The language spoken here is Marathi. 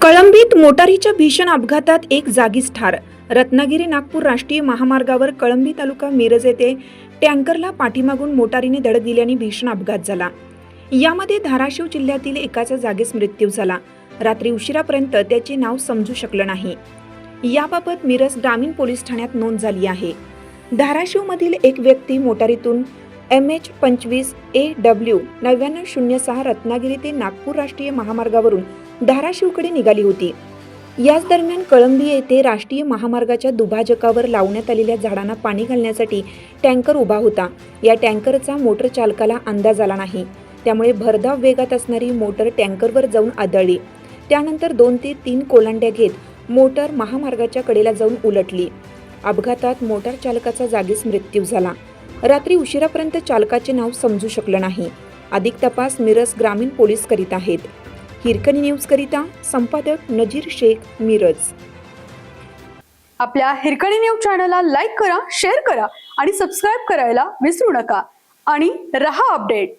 कळंबीत मोटारीच्या भीषण अपघातात एक जागीच ठार. रत्नागिरी नागपूर राष्ट्रीय महामार्गावर कळंबी तालुका मिरज येथे टँकरला पाठीमागून मोटारीने धडक दिल्याने भीषण अपघात झाला. यामध्ये धाराशिव जिल्ह्यातील एकाचा जागीच मृत्यू झाला. रात्री उशिरापर्यंत त्याचे नाव समजू शकलं नाही. याबाबत मिरज ग्रामीण पोलीस ठाण्यात नोंद झाली आहे. धाराशिवमधील एक व्यक्ती मोटारीतून एम एच पंचवीस ए डब्ल्यू नव्याण्णव शून्य सहा रत्नागिरी ते नागपूर राष्ट्रीय महामार्गावरून धाराशिवकडे निघाली होती. याच दरम्यान कळंबी येथे राष्ट्रीय महामार्गाच्या दुभाजकावर लावण्यात आलेल्या झाडांना पाणी घालण्यासाठी टँकर उभा होता. या टँकरचा मोटर चालकाला अंदाज आला नाही. त्यामुळे भरधाव वेगात असणारी मोटर टँकरवर जाऊन आदळली. त्यानंतर दोन ते तीन कोलांड्या घेत मोटर महामार्गाच्या कडेला जाऊन उलटली. अपघातात मोटार चालकाचा जागीच मृत्यू झाला. रात्री उशिरापर्यंत चालकाचे नाव समजू शकलं नाही. अधिक तपास मिरज ग्रामीण पोलीस करीत आहेत. हिरकणी न्यूज करिता संपादक नजीर शेख मिरज. आपल्या हिरकणी न्यूज चॅनलला लाईक करा शेअर करा आणि सबस्क्राईब करायला विसरू नका. आणि रहा अपडेट